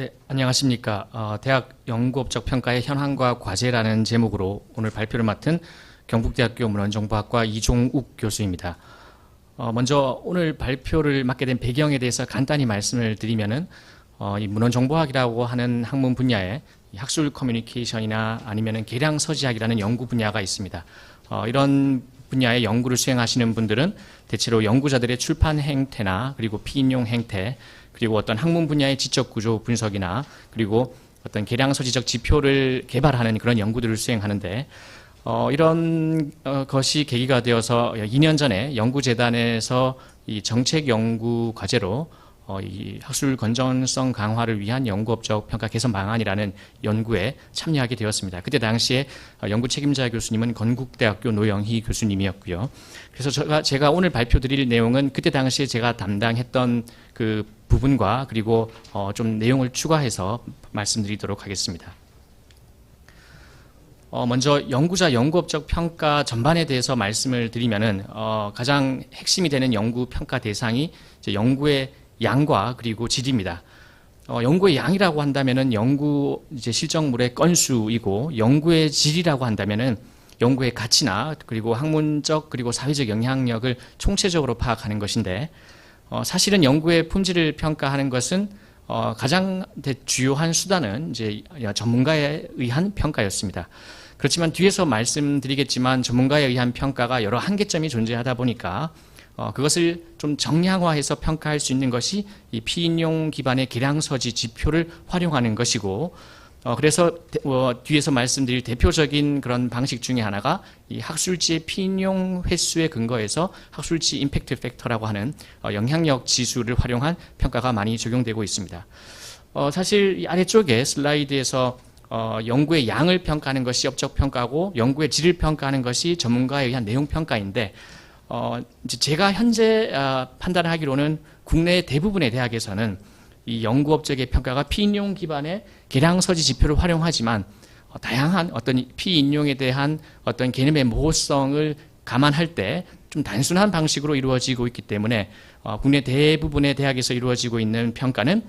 네, 안녕하십니까. 어, 대학 연구업적 평가의 현황과 과제라는 제목으로 오늘 발표를 맡은 경북대학교 문헌정보학과 이종욱 교수입니다. 어, 먼저 오늘 발표를 맡게 된 배경에 대해서 간단히 말씀을 드리면은 어, 이 문헌정보학이라고 하는 학문 분야에 이 학술 커뮤니케이션이나 아니면은 계량 서지학이라는 연구 분야가 있습니다. 어, 이런 분야의 연구를 수행하시는 분들은 대체로 연구자들의 출판 행태나 그리고 피인용 행태 그리고 어떤 학문 분야의 지적 구조 분석이나 그리고 어떤 계량 서지적 지표를 개발하는 그런 연구들을 수행하는데 어, 이런 어, 것이 계기가 되어서 2년 전에 연구재단에서 이 정책 연구 과제로 어, 이 학술 건전성 강화를 위한 연구업적 평가 개선 방안이라는 연구에 참여하게 되었습니다. 그때 당시에 어, 연구 책임자 교수님은 건국대학교 노영희 교수님이었고요. 그래서 제가, 제가 오늘 발표드릴 내용은 그때 당시에 제가 담당했던 그 부분과 그리고 어, 좀 내용을 추가해서 말씀드리도록 하겠습니다. 어, 먼저 연구자 연구업적 평가 전반에 대해서 말씀을 드리면은 어, 가장 핵심이 되는 연구 평가 대상이 연구의 양과 그리고 질입니다. 어, 연구의 양이라고 한다면은 연구 이제 실적물의 건수이고 연구의 질이라고 한다면은 연구의 가치나 그리고 학문적 그리고 사회적 영향력을 총체적으로 파악하는 것인데 어, 사실은 연구의 품질을 평가하는 것은 어, 가장 주요한 수단은 이제 전문가에 의한 평가였습니다. 그렇지만 뒤에서 말씀드리겠지만 전문가에 의한 평가가 여러 한계점이 존재하다 보니까 어, 그것을 좀 정량화해서 평가할 수 있는 것이 이 피인용 기반의 계량서지 지표를 활용하는 것이고 어, 그래서 대, 어, 뒤에서 말씀드릴 대표적인 그런 방식 중에 하나가 이 학술지의 피인용 횟수에 근거해서 학술지 임팩트 팩터라고 하는 어, 영향력 지수를 활용한 평가가 많이 적용되고 있습니다. 어, 사실 이 아래쪽에 슬라이드에서 어, 연구의 양을 평가하는 것이 업적 평가고 연구의 질을 평가하는 것이 전문가에 의한 내용 평가인데 어, 이제 제가 현재 어, 판단하기로는 국내 대부분의 대학에서는 이 연구 업적의 평가가 피인용 기반의 계량서지 지표를 활용하지만 어, 다양한 어떤 피인용에 대한 어떤 개념의 모호성을 감안할 때 좀 단순한 방식으로 이루어지고 있기 때문에 어, 국내 대부분의 대학에서 이루어지고 있는 평가는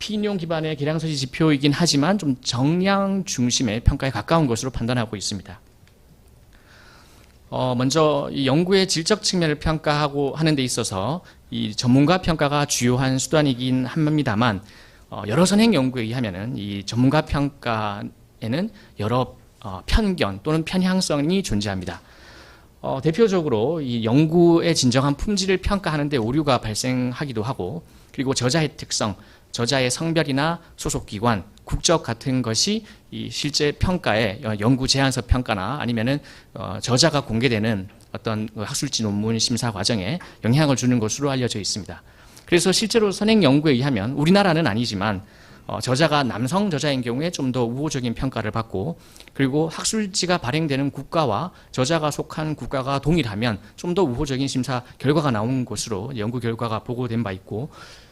피인용 기반의 계량서지 지표이긴 하지만 좀 정량 중심의 평가에 가까운 것으로 판단하고 있습니다. 어, 먼저 이 연구의 질적 측면을 평가하고 하는 데 있어서 이 전문가 평가가 주요한 수단이긴 합니다만 어, 여러 선행 연구에 의하면은 이 전문가 평가에는 여러 어, 편견 또는 편향성이 존재합니다. 어, 대표적으로 이 연구의 진정한 품질을 평가하는데 오류가 발생하기도 하고 그리고 저자의 특성, 저자의 성별이나 소속 기관, 국적 같은 것이 이 실제 평가에 연구 제안서 평가나 아니면은 어, 저자가 공개되는 어떤 그 학술지 논문 심사 과정에 영향을 주는 것으로 알려져 있습니다. 그래서 실제로 선행 연구에 의하면 우리나라는 아니지만 어, 저자가 남성 저자인 경우에 좀 더 우호적인 평가를 받고 그리고 학술지가 발행되는 국가와 저자가 속한 국가가 동일하면 좀 더 우호적인 심사 결과가 나온 것으로 연구 결과가 보고된 바 있고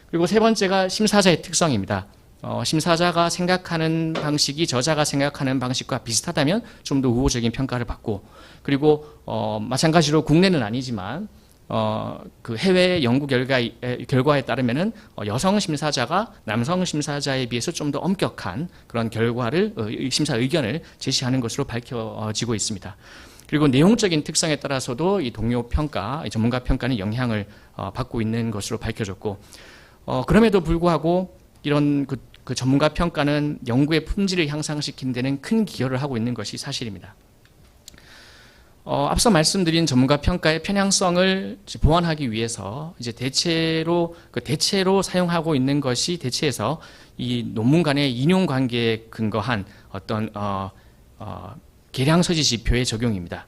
그리고 세 번째가 심사자의 특성입니다. 어, 심사자가 생각하는 방식이 저자가 생각하는 방식과 비슷하다면 좀 더 우호적인 평가를 받고 그리고 어, 마찬가지로 국내는 아니지만 어, 그 해외 연구 결과 결과에 따르면은 어, 여성 심사자가 남성 심사자에 비해서 좀 더 엄격한 그런 결과를 어, 심사 의견을 제시하는 것으로 밝혀지고 있습니다. 그리고 내용적인 특성에 따라서도 이 동료 평가, 전문가 평가는 영향을 어, 받고 있는 것으로 밝혀졌고 어, 그럼에도 불구하고 이런 그, 그 전문가 평가는 연구의 품질을 향상시키는 데는 큰 기여를 하고 있는 것이 사실입니다. 어, 앞서 말씀드린 전문가 평가의 편향성을 보완하기 위해서 이제 대체로 그 대체로 사용하고 있는 것이 대체에서 이 논문 간의 인용 관계에 근거한 어떤 어, 어, 계량 서지 지표의 적용입니다.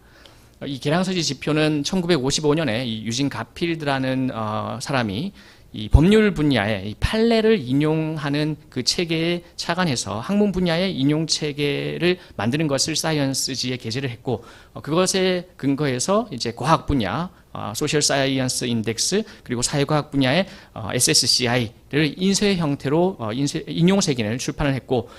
이 계량 서지 지표는 1955년에 이 유진 가필드라는 어, 사람이 이 법률 분야의 이 판례를 인용하는 그 체계에 착안해서 학문 분야의 인용 체계를 만드는 것을 사이언스지에 게재를 했고 어, 그것에 근거해서 이제 과학 분야 어, 소셜 사이언스 인덱스 그리고 사회과학 분야의 어, SSCI를 인쇄 형태로 어, 인쇄, 인용 세계를 출판을 했고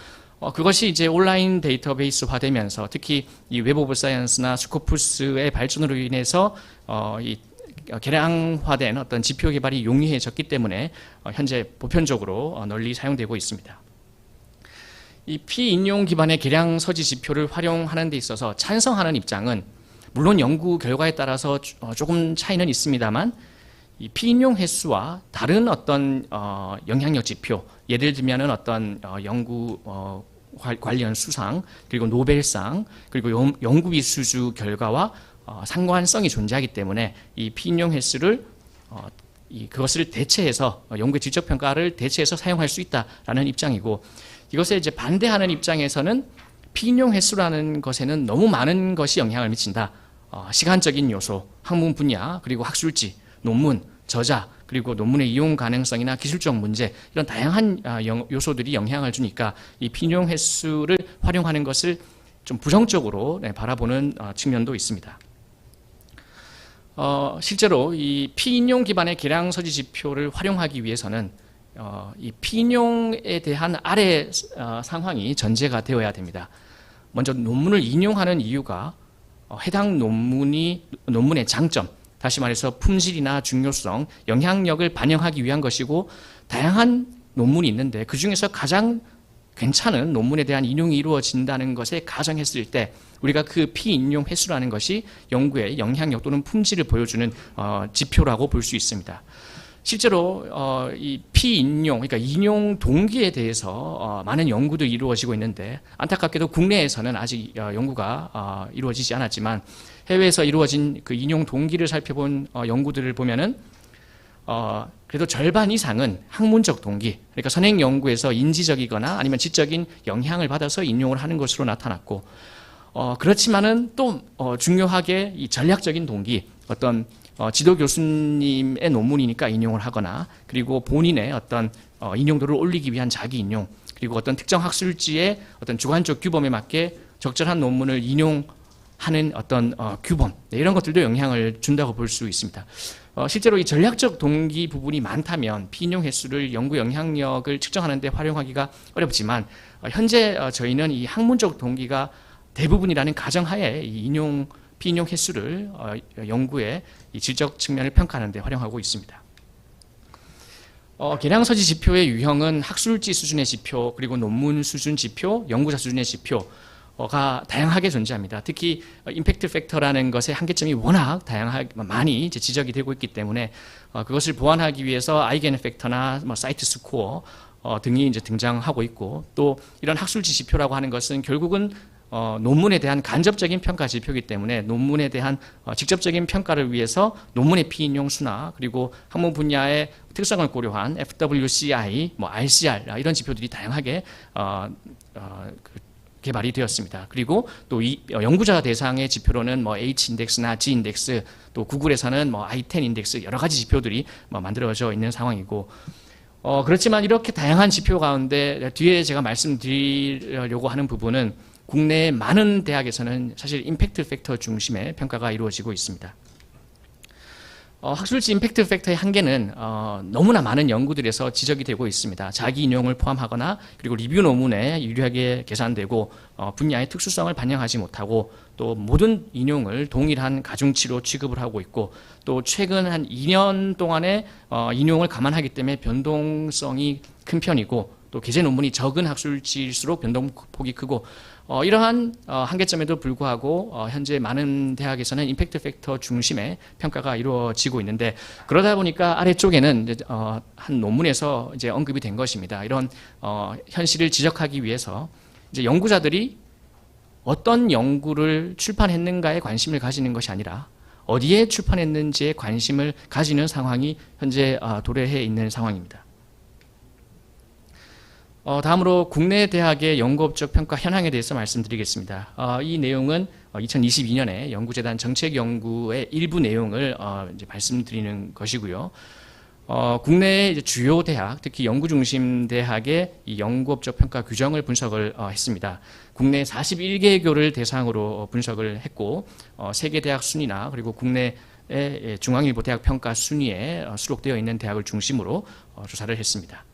어, 그것이 이제 온라인 데이터베이스화되면서 특히 이 웹 오브 사이언스나 스코프스의 발전으로 인해서 어, 이 개량화된 어떤 지표 개발이 용이해졌기 때문에 어, 현재 보편적으로 어, 널리 사용되고 있습니다. 이 피인용 기반의 계량 서지 지표를 활용하는 데 있어서 찬성하는 입장은 물론 연구 결과에 따라서 주- 어, 조금 차이는 있습니다만 이 피인용 횟수와 다른 어떤 어, 영향력 지표 예를 들면은 어떤 어, 연구 어, 관- 관련 수상 그리고 노벨상 그리고 연- 연구비 수주 결과와 어, 상관성이 존재하기 때문에 이 피인용 횟수를 어, 이 그것을 대체해서 어, 연구의 질적 평가를 대체해서 사용할 수 있다라는 입장이고 이것에 이제 반대하는 입장에서는 피인용 횟수라는 것에는 너무 많은 것이 영향을 미친다. 어, 시간적인 요소, 학문 분야, 그리고 학술지, 논문, 저자, 그리고 논문의 이용 가능성이나 기술적 문제 이런 다양한 아, 영- 요소들이 영향을 주니까 이 피인용 횟수를 활용하는 것을 좀 부정적으로 네, 바라보는 어, 측면도 있습니다. 어, 실제로 이 피인용 기반의 계량 서지 지표를 활용하기 위해서는 어, 이 피인용에 대한 아래 어, 상황이 전제가 되어야 됩니다. 먼저 논문을 인용하는 이유가 어, 해당 논문이 논문의 장점, 다시 말해서 품질이나 중요성, 영향력을 반영하기 위한 것이고 다양한 논문이 있는데 그 중에서 가장 괜찮은 논문에 대한 인용이 이루어진다는 것에 가정했을 때 우리가 그 피인용 횟수라는 것이 연구의 영향력 또는 품질을 보여주는 어, 지표라고 볼 수 있습니다. 실제로 어, 이 피인용, 그러니까 인용 동기에 대해서 어, 많은 연구도 이루어지고 있는데 안타깝게도 국내에서는 아직 어, 연구가 어, 이루어지지 않았지만 해외에서 이루어진 그 인용 동기를 살펴본 어, 연구들을 보면은 어, 그래도 절반 이상은 학문적 동기, 그러니까 선행 연구에서 인지적이거나 아니면 지적인 영향을 받아서 인용을 하는 것으로 나타났고, 어, 그렇지만은 또 어, 중요하게 이 전략적인 동기, 어떤 어, 지도 교수님의 논문이니까 인용을 하거나, 그리고 본인의 어떤 어, 인용도를 올리기 위한 자기 인용, 그리고 어떤 특정 학술지의 어떤 주관적 규범에 맞게 적절한 논문을 인용 하는 어떤 어, 규범, 네, 이런 것들도 영향을 준다고 볼 수 있습니다. 어, 실제로 이 전략적 동기 부분이 많다면 피인용 횟수를 연구 영향력을 측정하는 데 활용하기가 어렵지만 어, 현재 어, 저희는 이 학문적 동기가 대부분이라는 가정하에 이 인용 피인용 횟수를 어, 연구의 이 질적 측면을 평가하는 데 활용하고 있습니다. 어, 계량서지 지표의 유형은 학술지 수준의 지표, 그리고 논문 수준 지표, 연구자 수준의 지표 가 다양하게 존재합니다. 특히 어, 임팩트 팩터라는 것의 한계점이 워낙 다양하게 많이 지적이 되고 있기 때문에 어, 그것을 보완하기 위해서 아이겐 팩터나 뭐 사이트 스코어 어, 등이 이제 등장하고 있고 또 이런 학술지 지표라고 하는 것은 결국은 어, 논문에 대한 간접적인 평가 지표이기 때문에 논문에 대한 어, 직접적인 평가를 위해서 논문의 피인용 수나 그리고 학문 분야의 특성을 고려한 FWCI, 뭐 RCR 이런 지표들이 다양하게 어, 어, 그 개발이 되었습니다. 그리고 또 이 연구자 대상의 지표로는 뭐 H 인덱스나 G 인덱스 또 구글에서는 뭐 I10 인덱스 여러 가지 지표들이 뭐 만들어져 있는 상황이고 어, 그렇지만 이렇게 다양한 지표 가운데 뒤에 제가 말씀드리려고 하는 부분은 국내 많은 대학에서는 사실 임팩트 팩터 중심의 평가가 이루어지고 있습니다. 어, 학술지 임팩트 팩터의 한계는 어, 너무나 많은 연구들에서 지적이 되고 있습니다. 자기 인용을 포함하거나 그리고 리뷰 논문에 유리하게 계산되고 어, 분야의 특수성을 반영하지 못하고 또 모든 인용을 동일한 가중치로 취급을 하고 있고 또 최근 한 2년 동안의 어, 인용을 감안하기 때문에 변동성이 큰 편이고 또 게재 논문이 적은 학술지일수록 변동폭이 크고 어, 이러한 어, 한계점에도 불구하고 어, 현재 많은 대학에서는 임팩트 팩터 중심의 평가가 이루어지고 있는데 그러다 보니까 아래쪽에는 이제, 어, 한 논문에서 이제 언급이 된 것입니다. 이런 어, 현실을 지적하기 위해서 이제 연구자들이 어떤 연구를 출판했는가에 관심을 가지는 것이 아니라 어디에 출판했는지에 관심을 가지는 상황이 현재 어, 도래해 있는 상황입니다. 어, 다음으로 국내 대학의 연구업적 평가 현황에 대해서 말씀드리겠습니다. 어, 이 내용은 2022년에 연구재단 정책연구의 일부 내용을 어, 이제 말씀드리는 것이고요. 어, 국내의 주요 대학, 특히 연구 중심 대학의 이 연구업적 평가 규정을 분석을 어, 했습니다. 국내 41개 교를 대상으로 어, 분석을 했고 어, 세계 대학 순위나 그리고 국내의 예, 중앙일보 대학 평가 순위에 어, 수록되어 있는 대학을 중심으로 어, 조사를 했습니다.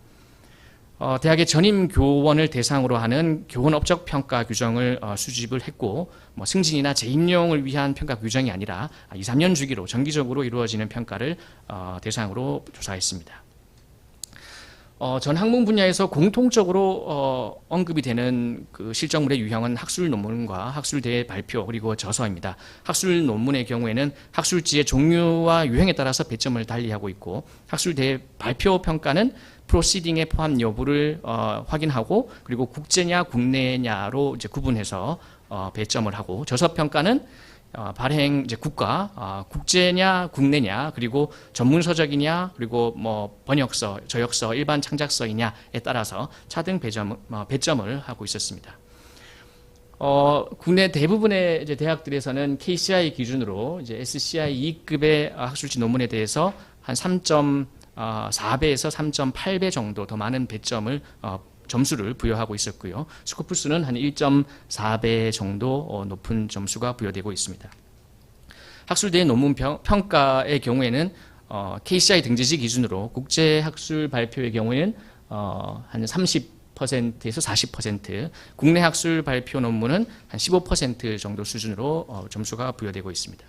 어, 대학의 전임 교원을 대상으로 하는 교원 업적 평가 규정을 어, 수집을 했고 뭐 승진이나 재임용을 위한 평가 규정이 아니라 2, 3년 주기로 정기적으로 이루어지는 평가를 어, 대상으로 조사했습니다. 어, 전 학문 분야에서 공통적으로 어, 언급이 되는 그 실적물의 유형은 학술 논문과 학술대회 발표 그리고 저서입니다. 학술 논문의 경우에는 학술지의 종류와 유형에 따라서 배점을 달리하고 있고 학술대회 발표 평가는 프로시딩의 포함 여부를 어, 확인하고 그리고 국제냐 국내냐로 이제 구분해서 어, 배점을 하고 저서 평가는 어, 발행 이제 국가 어, 국제냐 국내냐 그리고 전문 서적이냐 그리고 뭐 번역서 저역서 일반 창작서이냐에 따라서 차등 배점 어, 배점을 하고 있었습니다. 어, 국내 대부분의 대학들에서는 KCI 기준으로 이제 SCI 2급의 학술지 논문에 대해서 한 3.4배에서 3.8배 정도 더 많은 배점을 어, 점수를 부여하고 있었고요. 스코프스는 한 1.4배 정도 어, 높은 점수가 부여되고 있습니다. 학술대의 논문 평, 평가의 경우에는 어, KCI 등재지 기준으로 국제 학술 발표의 경우에는 어, 한 30%에서 40%, 국내 학술 발표 논문은 한 15% 정도 수준으로 어, 점수가 부여되고 있습니다.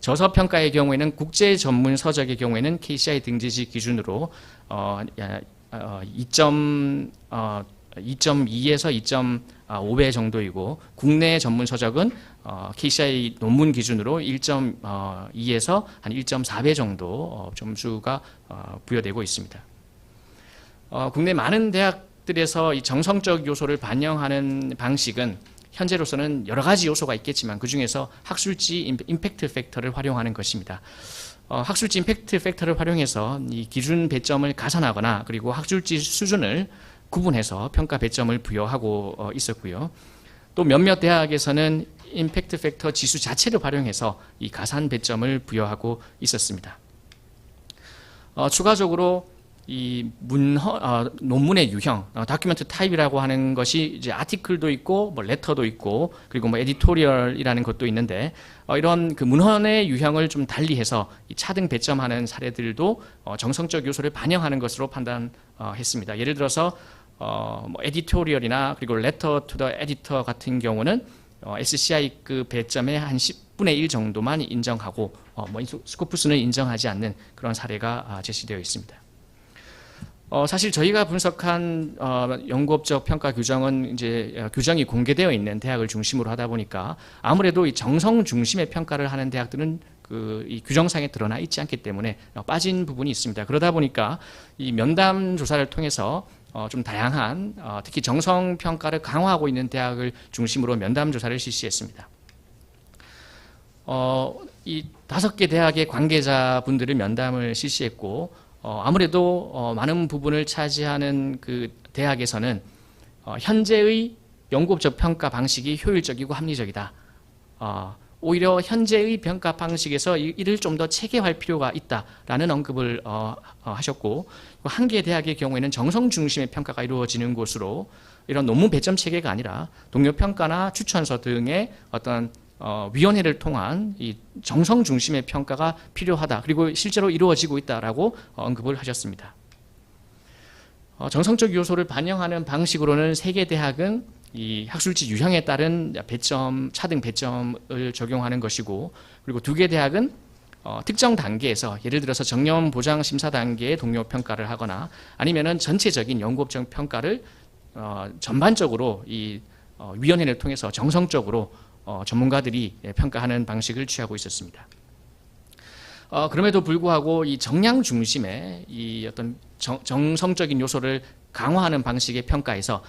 저서 평가의 경우에는 국제 전문 서적의 경우에는 KCI 등재지 기준으로 어, 야- 어, 2점 어, 2.2에서 2.5배 정도이고 국내 전문 서적은 어, KCI 논문 기준으로 1.2에서 한 1.4배 정도 어, 점수가 어, 부여되고 있습니다. 어, 국내 많은 대학들에서 이 정성적 요소를 반영하는 방식은 현재로서는 여러 가지 요소가 있겠지만 그 중에서 학술지 임- 임팩트 팩터를 활용하는 것입니다. 어, 학술지 임팩트 팩터를 활용해서 이 기준 배점을 가산하거나 그리고 학술지 수준을 구분해서 평가 배점을 부여하고 어, 있었고요. 또 몇몇 대학에서는 임팩트 팩터 지수 자체를 활용해서 이 가산 배점을 부여하고 있었습니다. 어, 추가적으로 이 문허 어, 논문의 유형, 어, 다큐멘트 타입이라고 하는 것이 이제 아티클도 있고 뭐 레터도 있고 그리고 뭐 에디토리얼이라는 것도 있는데 어, 이런 그 문헌의 유형을 좀 달리해서 이 차등 배점하는 사례들도 어, 정성적 요소를 반영하는 것으로 판단했습니다. 예를 들어서 어, 뭐 에디토리얼이나 그리고 레터 투 더 에디터 같은 경우는 어, SCI급 배점의 한 10분의 1 정도만 인정하고 어, 뭐이 스코프스는 인정하지 않는 그런 사례가 아, 제시되어 있습니다. 어, 사실 저희가 분석한 어, 연구업적 평가 규정은 이제 어, 규정이 공개되어 있는 대학을 중심으로 하다 보니까 아무래도 이 정성 중심의 평가를 하는 대학들은 그이 규정상에 드러나 있지 않기 때문에 어, 빠진 부분이 있습니다. 그러다 보니까 이 면담 조사를 통해서 어, 좀 다양한 어, 특히 정성 평가를 강화하고 있는 대학을 중심으로 면담 조사를 실시했습니다. 어, 이 다섯 개 대학의 관계자분들을 면담을 실시했고 어, 아무래도 어, 많은 부분을 차지하는 그 대학에서는 어, 현재의 연구업적 평가 방식이 효율적이고 합리적이다. 어, 오히려 현재의 평가 방식에서 이- 이를 좀 더 체계화할 필요가 있다라는 언급을 어, 어, 하셨고 한 개 대학의 경우에는 정성 중심의 평가가 이루어지는 곳으로 이런 논문 배점 체계가 아니라 동료 평가나 추천서 등의 어떤 어, 위원회를 통한 이 정성 중심의 평가가 필요하다. 그리고 실제로 이루어지고 있다라고 어, 언급을 하셨습니다. 어, 정성적 요소를 반영하는 방식으로는 세계 대학은 이 학술지 유형에 따른 배점 차등 배점을 적용하는 것이고 그리고 두 개 대학은 어, 특정 단계에서 예를 들어서 정년 보장 심사 단계의 동료 평가를 하거나 아니면은 전체적인 연구업적 평가를 어, 전반적으로 이 어, 위원회를 통해서 정성적으로 어, 전문가들이 예, 평가하는 방식을 취하고 있었습니다. 어, 그럼에도 불구하고 이 정량 중심의 이 어떤 정, 정성적인 요소를 강화하는 방식의 평가에서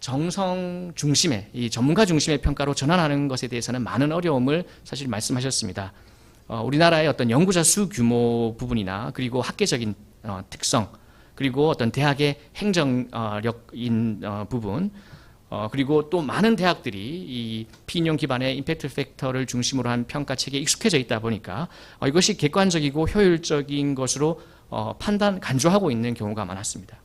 정성 중심의 이 전문가 중심의 평가로 전환하는 것에 대해서는 많은 어려움을 사실 말씀하셨습니다. 어, 우리나라의 어떤 연구자 수 규모 부분이나 그리고 학계적인 어, 특성 그리고 어떤 대학의 행정력인 어, 부분 어, 그리고 또 많은 대학들이 이 피인용 기반의 임팩트 팩터를 중심으로 한 평가 체계에 익숙해져 있다 보니까 어, 이것이 객관적이고 효율적인 것으로 어, 판단 간주하고 있는 경우가 많았습니다.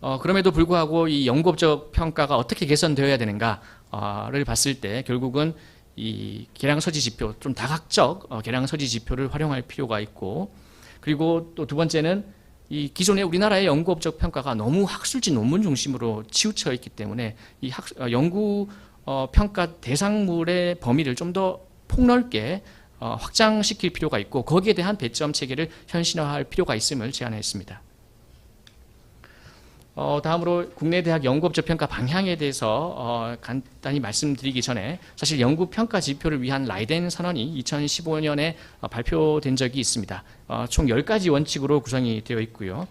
어, 그럼에도 불구하고 이 연구업적 평가가 어떻게 개선되어야 되는가를 봤을 때 결국은 이 계량 서지 지표 좀 다각적 어, 계량 서지 지표를 활용할 필요가 있고 그리고 또 두 번째는 이 기존의 우리나라의 연구업적 평가가 너무 학술지 논문 중심으로 치우쳐 있기 때문에 이 학, 어, 연구 어, 평가 대상물의 범위를 좀 더 폭넓게 어, 확장시킬 필요가 있고 거기에 대한 배점 체계를 현실화할 필요가 있음을 제안했습니다. 어, 다음으로 국내 대학 연구업적 평가 방향에 대해서 어, 간단히 말씀드리기 전에 사실 연구 평가 지표를 위한 라이덴 선언이 2015년에 어, 발표된 적이 있습니다. 어, 총 10가지 원칙으로 구성이 되어 있고요.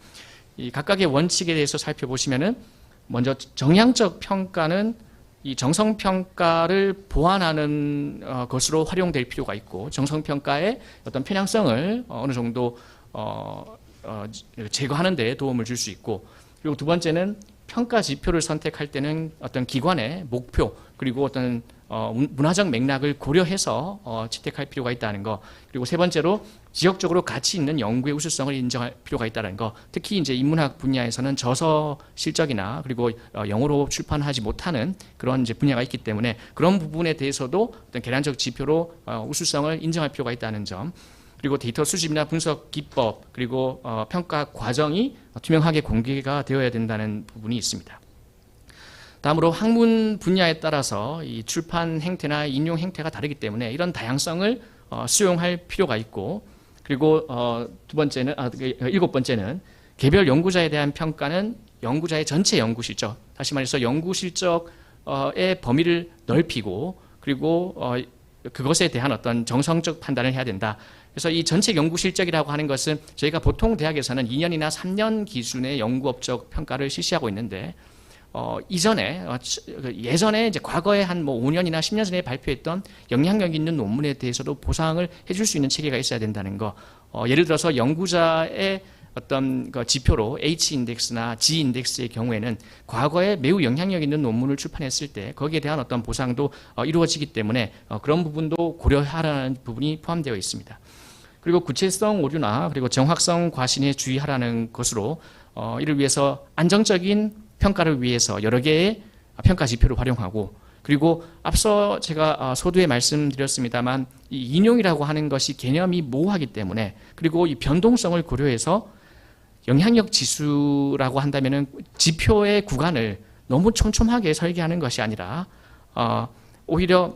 이 각각의 원칙에 대해서 살펴보시면은 먼저 정량적 평가는 이 정성 평가를 보완하는 어, 것으로 활용될 필요가 있고 정성 평가의 어떤 편향성을 어, 어느 정도 어, 어, 제거하는 데 도움을 줄 수 있고 그리고 두 번째는 평가 지표를 선택할 때는 어떤 기관의 목표 그리고 어떤 어, 문- 문화적 맥락을 고려해서 어, 채택할 필요가 있다는 거. 그리고 세 번째로 지역적으로 가치 있는 연구의 우수성을 인정할 필요가 있다는 거. 특히 이제 인문학 분야에서는 저서 실적이나 그리고 어, 영어로 출판하지 못하는 그런 이제 분야가 있기 때문에 그런 부분에 대해서도 어떤 계량적 지표로 어, 우수성을 인정할 필요가 있다는 점 그리고 데이터 수집이나 분석 기법 그리고 어, 평가 과정이 투명하게 공개가 되어야 된다는 부분이 있습니다. 다음으로 학문 분야에 따라서 이 출판 행태나 인용 행태가 다르기 때문에 이런 다양성을 어, 수용할 필요가 있고 그리고 어, 두 번째는 아, 그, 일곱 번째는 개별 연구자에 대한 평가는 연구자의 전체 연구 실적 다시 말해서 연구 실적의 범위를 넓히고 그리고 어, 그것에 대한 어떤 정성적 판단을 해야 된다. 그래서 이 전체 연구 실적이라고 하는 것은 저희가 보통 대학에서는 2년이나 3년 기준의 연구 업적 평가를 실시하고 있는데 어, 이전에 어, 치- 그 예전에 이제 과거에 한 뭐 5년이나 10년 전에 발표했던 영향력 있는 논문에 대해서도 보상을 해줄 수 있는 체계가 있어야 된다는 거. 어, 예를 들어서 연구자의 어떤 그 지표로 H 인덱스나 G 인덱스의 경우에는 과거에 매우 영향력 있는 논문을 출판했을 때 거기에 대한 어떤 보상도 어, 이루어지기 때문에 어, 그런 부분도 고려하라는 부분이 포함되어 있습니다. 그리고 구체성 오류나 그리고 정확성 과신에 주의하라는 것으로 어, 이를 위해서 안정적인 평가를 위해서 여러 개의 평가 지표를 활용하고 그리고 앞서 제가 어, 소두에 말씀드렸습니다만 이 인용이라고 하는 것이 개념이 모호하기 때문에 그리고 이 변동성을 고려해서 영향력 지수라고 한다면은 지표의 구간을 너무 촘촘하게 설계하는 것이 아니라 어, 오히려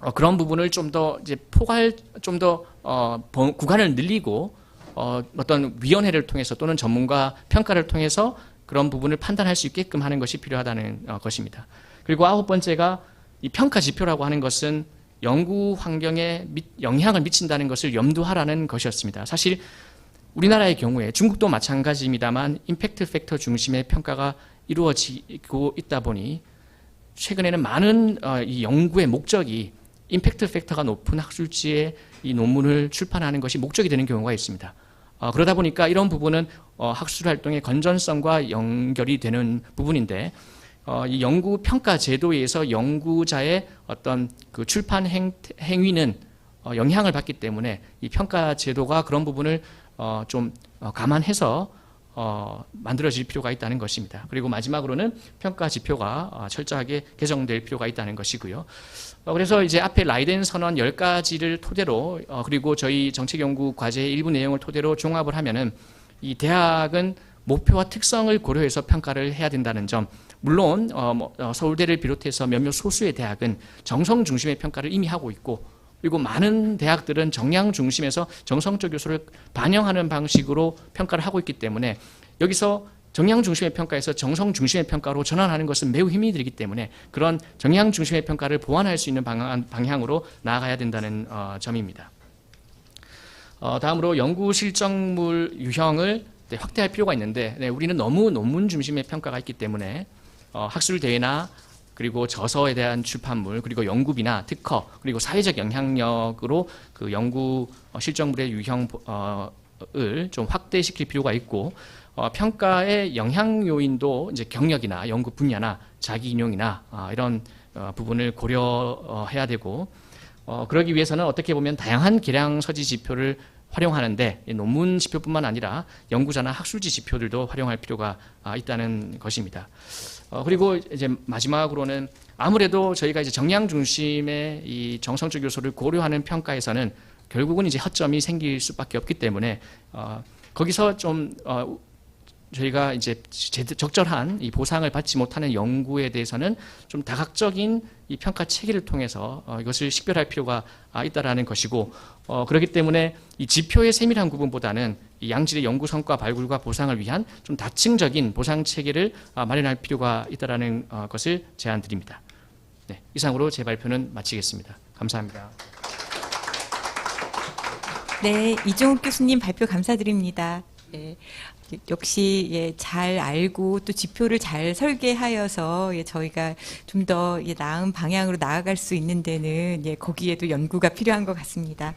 어, 그런 부분을 좀 더 이제 포괄 좀더 어, 번- 구간을 늘리고 어, 어떤 위원회를 통해서 또는 전문가 평가를 통해서 그런 부분을 판단할 수 있게끔 하는 것이 필요하다는 어, 것입니다. 그리고 아홉 번째가 이 평가 지표라고 하는 것은 연구 환경에 미- 영향을 미친다는 것을 염두하라는 것이었습니다. 사실 우리나라의 경우에 중국도 마찬가지입니다만 임팩트 팩터 중심의 평가가 이루어지고 있다 보니 최근에는 많은 어, 이 연구의 목적이 임팩트 팩터가 높은 학술지의 이 논문을 출판하는 것이 목적이 되는 경우가 있습니다. 어, 그러다 보니까 이런 부분은 어, 학술 활동의 건전성과 연결이 되는 부분인데 어, 이 연구 평가 제도에 의해서 연구자의 어떤 그 출판 행, 행위는 어, 영향을 받기 때문에 이 평가 제도가 그런 부분을 어, 좀 어, 감안해서 어, 만들어질 필요가 있다는 것입니다. 그리고 마지막으로는 평가 지표가 어, 철저하게 개정될 필요가 있다는 것이고요. 어, 그래서 이제 앞에 라이덴 선언 10가지를 토대로 어, 그리고 저희 정책 연구 과제의 일부 내용을 토대로 종합을 하면은 이 대학은 목표와 특성을 고려해서 평가를 해야 된다는 점 물론 어, 뭐, 어, 서울대를 비롯해서 몇몇 소수의 대학은 정성 중심의 평가를 이미 하고 있고 그리고 많은 대학들은 정량 중심에서 정성적 요소를 반영하는 방식으로 평가를 하고 있기 때문에 여기서 정량 중심의 평가에서 정성 중심의 평가로 전환하는 것은 매우 힘이 들기 때문에 그런 정량 중심의 평가를 보완할 수 있는 방안, 방향으로 나아가야 된다는 어, 점입니다. 어, 다음으로 연구 실적물 유형을 네, 확대할 필요가 있는데 네, 우리는 너무 논문 중심의 평가가 있기 때문에 어, 학술 대회나 그리고 저서에 대한 출판물 그리고 연구비나 특허 그리고 사회적 영향력으로 그 연구 어, 실적물의 유형을 좀 확대시킬 필요가 있고 어, 평가의 영향 요인도 이제 경력이나 연구 분야나 자기 인용이나 아, 이런 어, 부분을 고려해야 되고 어, 그러기 위해서는 어떻게 보면 다양한 계량 서지 지표를 활용하는데 이 논문 지표뿐만 아니라 연구자나 학술지 지표들도 활용할 필요가 아, 있다는 것입니다. 어, 그리고 이제 마지막으로는 아무래도 저희가 이제 정량 중심의 이 정성적 요소를 고려하는 평가에서는 결국은 이제 허점이 생길 수밖에 없기 때문에 어, 거기서 좀 어, 저희가 이제 적절한 이 보상을 받지 못하는 연구에 대해서는 좀 다각적인 이 평가 체계를 통해서 어, 이것을 식별할 필요가 아, 있다라는 것이고 어, 그렇기 때문에 이 지표의 세밀한 구분보다는 이 양질의 연구 성과 발굴과 보상을 위한 좀 다층적인 보상 체계를 아, 마련할 필요가 있다라는 어, 것을 제안드립니다. 네, 이상으로 제 발표는 마치겠습니다. 감사합니다. 네, 이종욱 교수님 발표 감사드립니다. 예, 역시 예, 잘 알고 또 지표를 잘 설계하여서 예, 저희가 좀 더 예, 나은 방향으로 나아갈 수 있는 데는 예, 거기에도 연구가 필요한 것 같습니다.